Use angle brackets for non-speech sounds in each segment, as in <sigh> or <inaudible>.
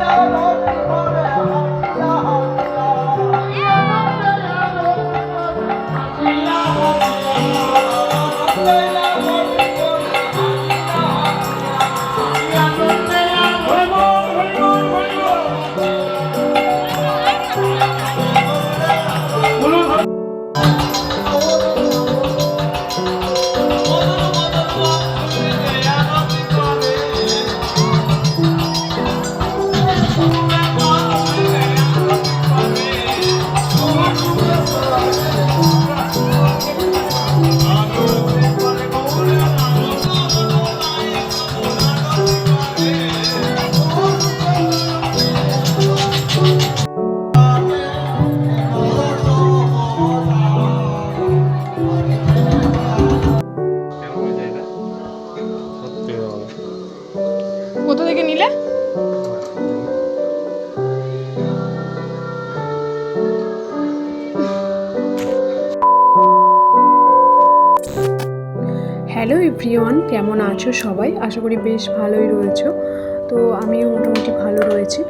Oh, my God. Hello everyone, কেমন আছো সবাই? আশা করি বেশ ভালোই রয়েছো। তো আমিও মোটামুটি ভালো রয়েছি।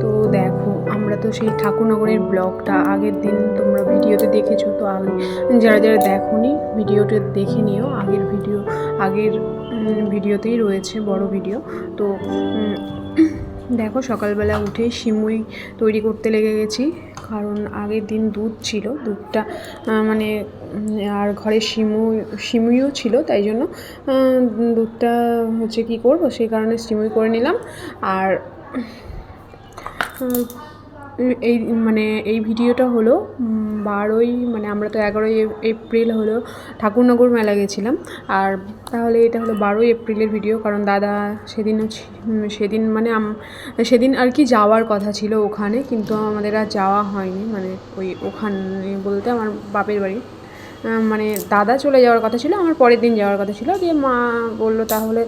তো দেখো, আমরা তো সেই ঠাকুরনগরের ব্লগটা আগের দিন তোমরা ভিডিওতে দেখেছ, তো আগে যারা যারা দেখোনি ভিডিওটা দেখে নিও। আগের ভিডিও, আগের ভিডিওতেই রয়েছে বড় ভিডিও। তো দেখো সকালবেলা উঠে সিমুই তৈরি করতে লেগে গেছি। কারণ আগের দিন দুধ ছিল, দুধটা মানে আর ঘরে সিমুই শিমুইও ছিল, তাই জন্য দুধটা হচ্ছে কি করব, সেই কারণে শিমুই করে নিলাম। আর এই মানে এই ভিডিওটা হলো বারোই মানে আমরা তো এগারোই এপ্রিল হলো ঠাকুরনগর মেলা গেছিলাম। আর তাহলে এটা হলো বারোই এপ্রিলের ভিডিও, কারণ দাদা সেদিনও সেদিন মানে সেদিন আর কি যাওয়ার কথা ছিল ওখানে, কিন্তু আমাদের আর যাওয়া হয়নি মানে ওই ওখানে বলতে আমার বাপের বাড়ি। মানে দাদা চলে যাওয়ার কথা ছিল, আমার পরের দিন যাওয়ার কথা ছিল, দিয়ে মা বলল তাহলে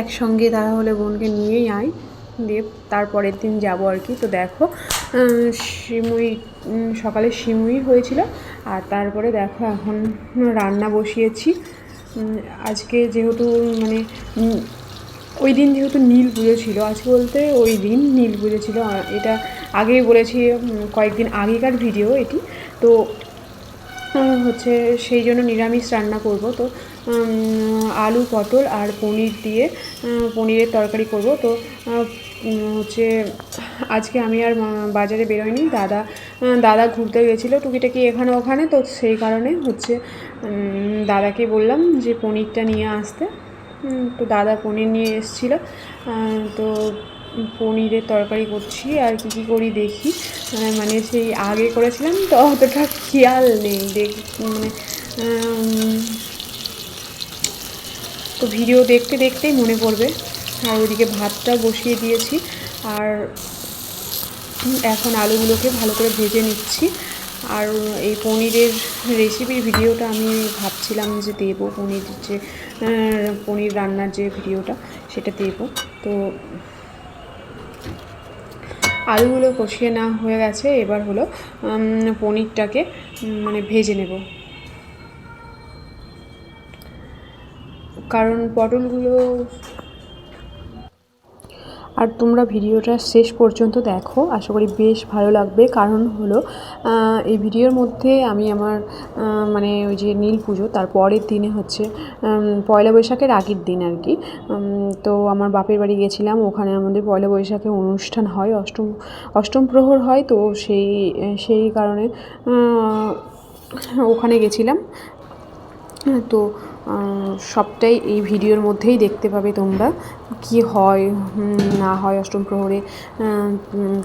একসঙ্গে তাহলে বোনকে নিয়েই আয়, দিয়ে তারপরের দিন যাব আর কি। তো দেখো সিমুই সকালে সিমুই হয়েছিল, আর তারপরে দেখো এখন রান্না বসিয়েছি। আজকে যেহেতু মানে ওই দিন যেহেতু নীল পুজো ছিল আজকে বলতে ওই দিন নীল পুজো ছিল এটা আগেই বলেছি কয়েকদিন আগেকার ভিডিও এটি। তো হচ্ছে সেই জন্য নিরামিষ রান্না করব। তো আলু, পটল আর পনির দিয়ে পনিরের তরকারি করব। তো হচ্ছে আজকে আমি আর বাজারে বেরোয়নি দাদা দাদা ঘুরতে গেছিল টুকিটাকি এখানে ওখানে। তো সেই কারণে হচ্ছে দাদাকে বললাম যে পনিরটা নিয়ে আসতে। তো দাদা পনির নিয়ে এসেছিল। তো পনিরের তরকারি করছি আর কি কি করি দেখি। মানে সেই আগে করেছিলাম তো অতটা খেয়াল নেই। দেখ মানে তো ভিডিও দেখতে দেখতেই মনে পড়বে। আর ওইদিকে ভাতটা বসিয়ে দিয়েছি। আর এখন আলুগুলোকে ভালো করে ভেজে নিচ্ছি। আর এই পনিরের রেসিপির ভিডিওটা আমি ভাবছিলাম যে দেবো পনির যে পনির রান্নার যে ভিডিওটা, সেটা দেবো। তো আলুগুলো কষিয়ে না হয়ে গেছে এবার হলো পনিরটাকে মানে ভেজে নেব। কারণ পটলগুলো আর তোমরা ভিডিওটা শেষ পর্যন্ত দেখো। আশা করি বেশ ভালো লাগবে। কারণ হলো এই ভিডিওর মধ্যে আমি আমার মানে ওই যে নীল পুজো, তার পরের দিনে হচ্ছে পয়লা বৈশাখের আগের দিন আর কি। তো আমার বাপের বাড়ি গেছিলাম, ওখানে আমাদের পয়লা বৈশাখে অনুষ্ঠান হয়, অষ্টম অষ্টম প্রহর হয়, তো সেই সেই কারণে ওখানে গেছিলাম। তো সবটাই এই ভিডিওর মধ্যেই দেখতে পাবে তোমরা। কি হয় না হয় অষ্টম প্রহরে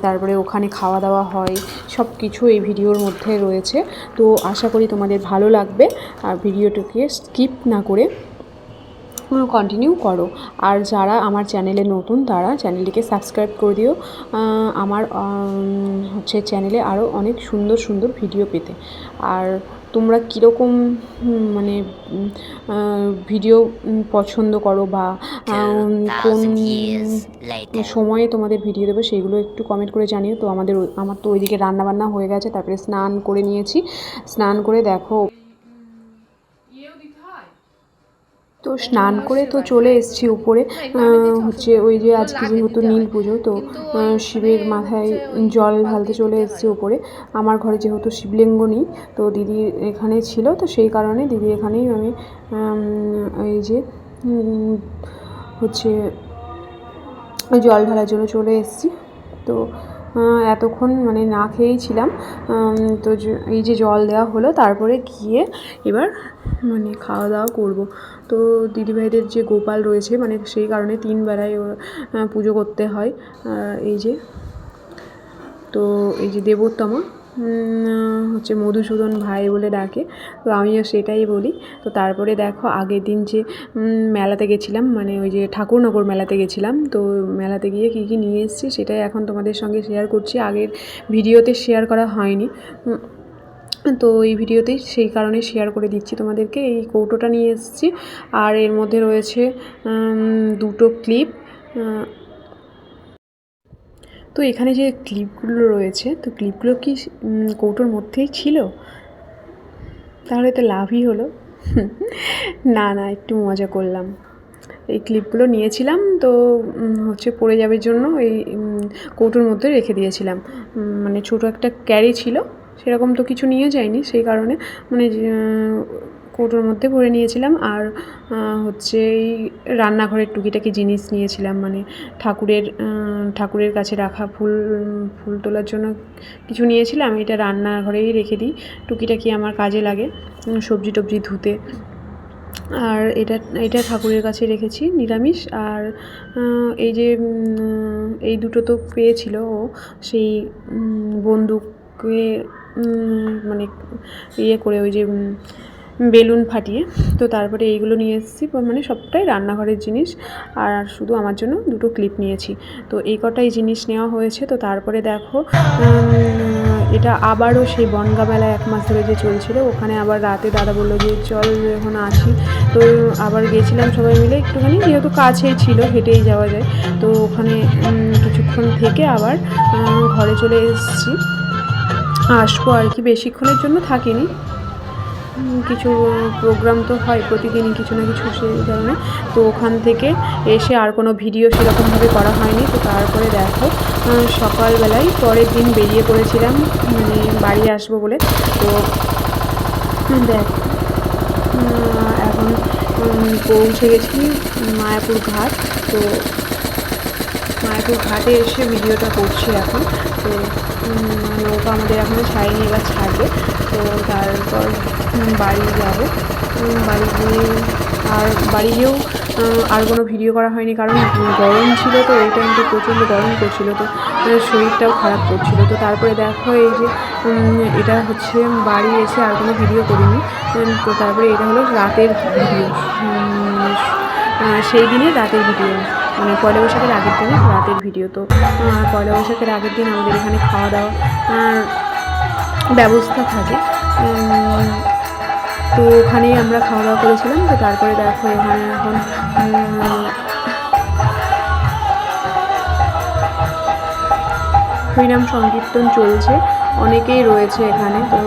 তারপরে ওখানে খাওয়া দাওয়া হয় সব কিছু এই ভিডিওর মধ্যে রয়েছে। তো আশা করি তোমাদের ভালো লাগবে, আর ভিডিওটাকে স্কিপ না করে কন্টিনিউ করো। আর যারা আমার চ্যানেলে নতুন, তারা চ্যানেলটিকে সাবস্ক্রাইব করে দিও। আমার হচ্ছে চ্যানেলে আরও অনেক সুন্দর সুন্দর ভিডিও পেতে। আর তোমরা কীরকম মানে ভিডিও পছন্দ করো বা কোন 2000 years later. সময়ে তোমাদের ভিডিও দেবো সেইগুলো একটু কমেন্ট করে জানিও তো আমাদের আমার তো ওইদিকে রান্নাবান্না হয়ে গেছে তারপরে স্নান করে নিয়েছি স্নান করে দেখো তো স্নান করে তো চলে এসেছি উপরে হচ্ছে ওই যে আজকে যেহেতু নীল পুজো, তো শিবের মাথায় জল ঢালতে চলে এসেছি উপরে। আমার ঘরে যেহেতু শিবলিঙ্গ নেই, তো দিদি এখানে ছিল, তো সেই কারণে দিদি এখানেই আমি এই যে হচ্ছে জল ঢালার জন্য চলে এসেছি। তো এতক্ষণ মানে না খেয়েই ছিলাম তো এই যে জল দেওয়া হলো, তারপরে গিয়ে এবার মানে খাওয়া দাওয়া করব। তো দিদিভাইদের যে গোপাল রয়েছে মানে সেই কারণে তিন বেলায় পুজো করতে হয়। এই যে, তো এই যে দেবোত্তমা হচ্ছে মধুসূদন ভাই বলে ডাকে, তো আমিও সেটাই বলি। তো তারপরে দেখো আগের দিন যে মেলাতে গেছিলাম মানে ওই যে ঠাকুরনগর মেলাতে গেছিলাম, তো মেলাতে গিয়ে কী কী নিয়ে এসেছি সেটাই এখন তোমাদের সঙ্গে শেয়ার করছি। আগের ভিডিওতে শেয়ার করা হয়নি। তো এই ভিডিওতেই সেই কারণে শেয়ার করে দিচ্ছি তোমাদেরকে। এই কৌটোটা নিয়ে এসেছি। আর এর মধ্যে রয়েছে দুটো ক্লিপ তো এখানে যে ক্লিপগুলো রয়েছে, তো ক্লিপগুলো কি কৌটোর মধ্যেই ছিল? তাহলে তো লাভই হলো। <laughs> না না, একটু মজা করলাম। এই ক্লিপগুলো নিয়েছিলাম তো হচ্ছে পড়ে যাবে জন্য এই কৌটোর মধ্যে রেখে দিয়েছিলাম। মানে ছোটো একটা ক্যারি ছিল, সেরকম তো কিছু নিয়ে যায়নি সেই কারণে মানে কৌটোর মধ্যে ভরে নিয়েছিলাম আর হচ্ছে এই রান্নাঘরের টুকিটাকি জিনিস নিয়েছিলাম মানে ঠাকুরের ঠাকুরের কাছে রাখা ফুল ফুল তোলার জন্য কিছু নিয়েছিলাম এটা রান্নাঘরেই রেখে দিই টুকিটাকি আমার কাজে লাগে সবজি টবজি ধুতে। আর এটা এটা ঠাকুরের কাছে রেখেছি নিরামিষ আর এই যে এই দুটো তো পেয়েছিল ও সেই উম, বন্দুকে মানে ইয়ে করে ওই যে বেলুন ফাটিয়ে, তো তারপরে এইগুলো নিয়ে এসেছি মানে সবটাই রান্নাঘরের জিনিস, আর শুধু আমার জন্য দুটো ক্লিপ নিয়েছি। তো এই কটাই জিনিস নেওয়া হয়েছে, তো তারপরে দেখো এটা আবারও সেই বনগা এক মাস ধরে যে চলছিল, ওখানে আবার রাতে দাদা বলল যে, চল এখন আসি। তো আবার গেছিলাম সবাই মিলে, একটুখানি যেহেতু কাছেই ছিল, হেঁটেই যাওয়া যায়। তো ওখানে কিছুক্ষণ থেকে আবার ঘরে চলে এসেছি। আসব আর কি, বেশিক্ষণের জন্য থাকিনি। কিছু প্রোগ্রাম তো হয় প্রতিদিনই কিছু না কিছু সেই কারণে তো ওখান থেকে এসে আর কোনো ভিডিও সেরকমভাবে করা হয়নি। তো তারপরে দেখো সকালবেলায় পরের দিন বেরিয়ে পড়েছিলাম মানে বাড়ি আসব বলে। তো দেখ এখন পৌঁছে গেছি মায়াপুর ঘাট। তো মায়াপুর ঘাটে এসে ভিডিওটা করছি এখন। তো নৌকা আমাদের এখনও ছাড়েনি, এবার ছাড়বে। তো তারপর বাড়ি যাব। বাড়ি গিয়ে আর, বাড়ি গিয়েও আর কোনো ভিডিও করা হয়নি কারণ গরম ছিল তো ওই টাইমটা প্রচণ্ড গরম করছিল তো শরীরটাও খারাপ করছিল। তো তারপরে দেখো এই যে এটা হচ্ছে বাড়ি এসে আর কোনো ভিডিও করিনি। তো তারপরে এটা হলো রাতের ভিডিও। সেই দিনে রাতের ভিডিও। মানে পয়লা বৈশাখের আগের দিনে, রাতের ভিডিও তো পয়লা বৈশাখের আগের দিন আমাদের এখানে খাওয়া দাওয়া ব্যবস্থা থাকে। তো ওখানেই আমরা খাওয়া দাওয়া করেছিলাম, তো তারপরে দেখো এখানে এখন হরিনাম সংকীর্তন চলছে, অনেকেই রয়েছে এখানে, তো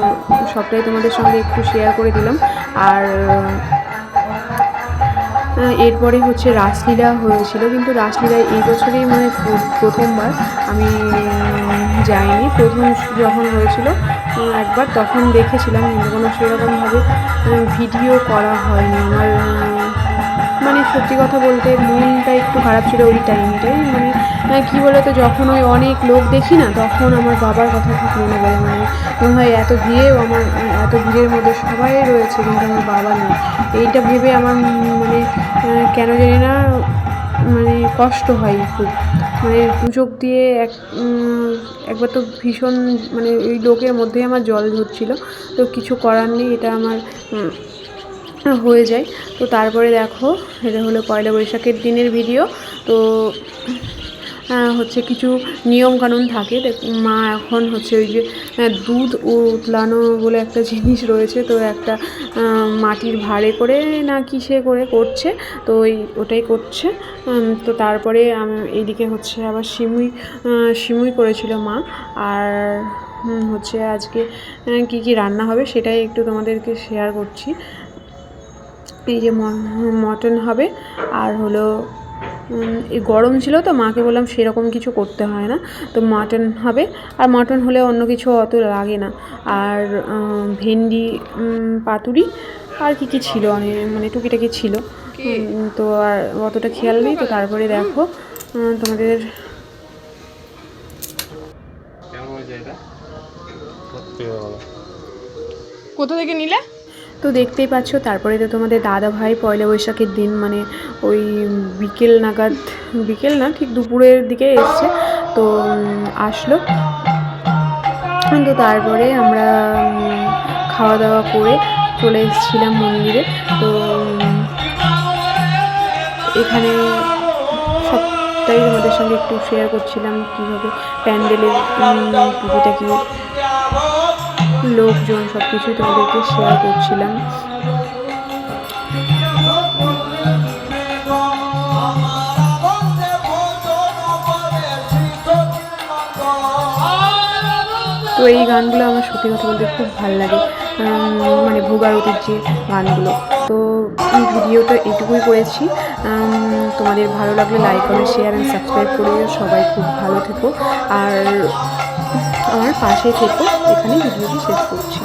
সবটাই তোমাদের সঙ্গে একটু শেয়ার করে দিলাম। আর এরপরে হচ্ছে রাসলীলা হয়েছিল, কিন্তু রাসলীলায় এই বছরেই মানে প্রথমবার আমি যাইনি। প্রথম যখন হয়েছিল একবার, তখন দেখেছিলাম, কিন্তু কোনো সেরকমভাবে ভিডিও করা হয়নি। আমার সত্যি কথা বলতে মনটা একটু খারাপ ছিল ওই টাইমটাই। মানে আহ, কী বলতো যখন ওই অনেক লোক দেখি না তখন আমার বাবার কথা খুব মনে পড়ে মানে মনে হয় এত ভিড়েও আমার এত ভিড়ের মধ্যে সবাই রয়েছে কিন্তু আমার বাবা নেই। এইটা ভেবে আমার মানে কেন জানি না মানে কষ্ট হয় খুব। মানে চোখ দিয়ে এক একবার তো ভীষণ মানে ওই লোকের মধ্যেই আমার জল ঝরছিল তো কিছু করার নেই এটা আমার হয়ে যায়। তো তারপরে দেখো এটা হলো পয়লা বৈশাখের দিনের ভিডিও তো হচ্ছে কিছু নিয়মকানুন থাকে। মা এখন হচ্ছে ওই যে দুধ উতলানো বলে একটা জিনিস রয়েছে। তো একটা মাটির ভাড়ে করে না কিসে করে করছে তো ওই ওটাই করছে। তো তারপরে এইদিকে হচ্ছে আবার সিমুই আহ, সিমুই করেছিল মা। আর হচ্ছে আজকে কী কী রান্না হবে সেটাই একটু তোমাদেরকে শেয়ার করছি। এই যে মটন হবে আর হলো এই গরম ছিল তো মাকে বললাম সেরকম কিছু করতে হয় না তো মাটন হবে আর মাটন হলে অন্য কিছু অত লাগে না আর ভেন্ডি পাতুরি আর কি কি ছিল অনেক মানে টুকিটাকি ছিল তো আর অতটা খেয়াল নেই তো তারপরে দেখো তোমাদের কোথা থেকে নিলে? তো দেখতেই পাচ্ছ, তারপরে তো তোমাদের দাদা ভাই পয়লা বৈশাখের দিন মানে ওই বিকেল নাগাদ, বিকেল না, ঠিক দুপুরের দিকে এসছে, তো আসলো। তো তারপরে আমরা খাওয়া দাওয়া করে চলে এসেছিলাম মন্দিরে। তো এখানে সবটাই তোমাদের সঙ্গে একটু শেয়ার করছিলাম, কীভাবে প্যান্ডেলের পুজোটা কী লোকজন সব কিছুই তোমাদেরকে শেয়ার করছিলাম। তো এই গানগুলো আমার সত্যি কথা বলতে খুব ভালো লাগে। মানে ভোগারতির যে গানগুলো। তো এই ভিডিওটা এটুকুই করেছি। তোমাদের ভালো লাগলে like comment share and subscribe করে সবাই খুব ভালো থেকো। আর আমার পাশে থেকে এখানে ভিডিওটি শেষ করছি।